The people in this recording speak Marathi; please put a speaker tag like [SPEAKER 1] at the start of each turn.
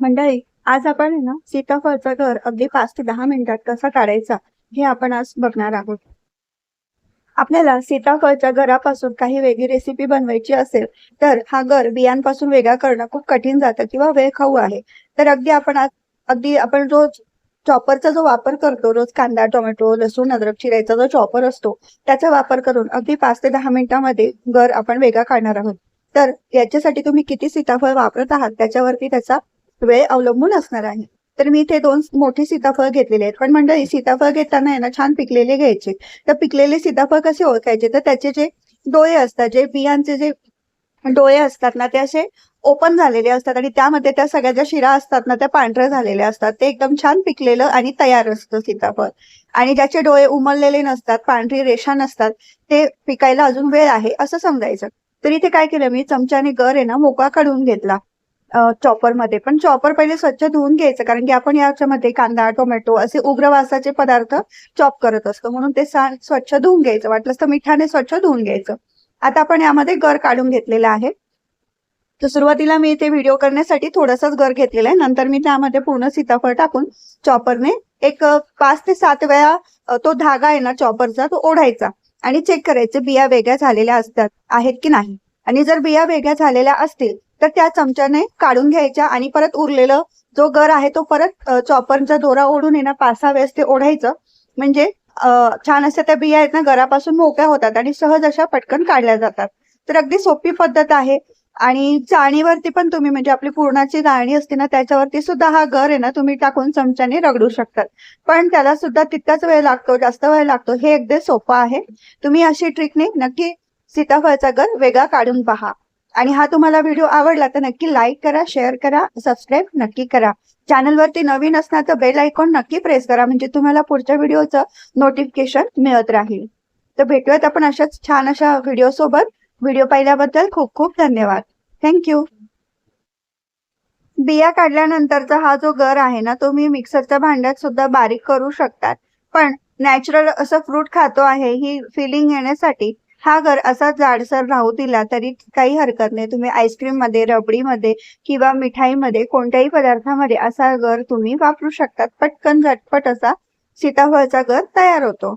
[SPEAKER 1] मंडळी आज आपण आहे ना सीताफळचं घर अगदी पाच ते दहा मिनिटात कसा काढायचा हे आपण आज बघणार आहोत. आपल्याला सीताफळच्या घरापासून काही वेगळी रेसिपी बनवायची असेल तर हा घर बियांपासून वेगळा करणं खूप कठीण जातं किंवा वेळ खाऊ आहे. तर अगदी आपण आज अगदी आपण रोज चॉपरचा जो वापर करतो रोज कांदा टोमॅटो लसूण अद्रक चिरायचा जो चॉपर असतो त्याचा वापर करून अगदी पाच ते दहा मिनिटांमध्ये घर आपण वेगळा काढणार आहोत. तर याच्यासाठी तुम्ही किती सीताफळ वापरत आहात त्याच्यावरती त्याचा वेळ अवलंबून असणार आहे. तर मी इथे दोन मोठी सीताफळ घेतलेले आहेत. पण मंडळी सीताफळ घेताना आहे ना छान पिकलेले घ्यायचे. तर पिकलेले सीताफळ कसे ओळखायचे? तर त्याचे जे डोळे असतात जे बियांचे जे डोळे असतात ना ते असे ओपन झालेले असतात आणि त्यामध्ये त्या सगळ्या ज्या शिरा असतात ना त्या पांढऱ्या झालेल्या असतात. ते एकदम छान पिकलेलं आणि तयार असतं सीताफळ. आणि ज्याचे डोळे उमललेले नसतात पांढरी रेषा नसतात ते पिकायला अजून वेळ आहे असं समजायचं. तर इथे काय केलं मी चमच्याने गर आहे ना मोकळा काढून घेतला. चॉपरमध्ये पण चॉपर पहिले स्वच्छ धुवून घ्यायचं कारण की आपण याच्यामध्ये कांदा टोमॅटो असे उग्रवासाचे पदार्थ चॉप करत असतो. म्हणून ते सा- स्वच्छ धुवून घ्यायचं. वाटलंच तर मिठाने स्वच्छ धुवून घ्यायचं. आता आपण यामध्ये गर काढून घेतलेला आहे. तर सुरुवातीला मी ते व्हिडिओ करण्यासाठी थोडासाच गर घेतलेला आहे. नंतर मी त्यामध्ये पूर्ण सीताफळ टाकून चॉपरने एक पाच ते सात वेळा तो धागा आहे ना चॉपरचा तो ओढायचा. आणि चेक करायचे बिया वेगळ्या झालेल्या असतात आहेत की नाही. आणि जर बिया वेगळ्या झालेल्या असतील तर त्या चमच्याने काढून घ्यायच्या आणि परत उरलेलं जो गर आहे तो परत चॉपरचा दोरा ओढून येणार पाच सहा वेळेस ते ओढायचं. म्हणजे छान अशा त्या बिया आहेत ना घरापासून मोक्या होतात आणि सहज अशा पटकन काढल्या जातात. तर अगदी सोपी पद्धत आहे. आणि चाळणीवरती पण तुम्ही म्हणजे आपली पूर्णाची चाळणी असते ना त्याच्यावरती सुद्धा हा गर आहे ना तुम्ही टाकून चमच्याने रगडू शकतात. पण त्याला सुद्धा तितकाच वेळ लागतो जास्त वेळ लागतो हे अगदी सोपं आहे. तुम्ही अशी ट्रिकने नक्की सीताफळचा गर वेगळा काढून पहा. आणि हा तुम्हाला व्हिडिओ आवडला तर नक्की लाईक करा शेअर करा सबस्क्राईब नक्की करा. चॅनलवरती नवीन असणार तर बेल आयकॉन नक्की प्रेस करा म्हणजे तुम्हाला पुढच्या व्हिडिओचं नोटिफिकेशन मिळत राहील. तर भेटूयात आपण अशाच छान अशा व्हिडिओ सोबत. व्हिडिओ पाहिल्याबद्दल खूप खूप धन्यवाद. थँक्यू बिया काढल्यानंतरचा हा जो गर आहे ना तो मी मिक्सरच्या भांड्यात सुद्धा बारीक करू शकतात. पण नॅचरल असं फ्रूट खातो आहे ही फिलिंग येण्यासाठी हा घर असा जाडसर राहू दिला तरी काही हरकत नाही. तुम्ही आईस्क्रीममध्ये रबडीमध्ये किंवा मिठाईमध्ये कोणत्याही पदार्थामध्ये असा गर तुम्ही वापरू शकतात. पटकन झटपट असा सीताफळचा गर तयार होतो.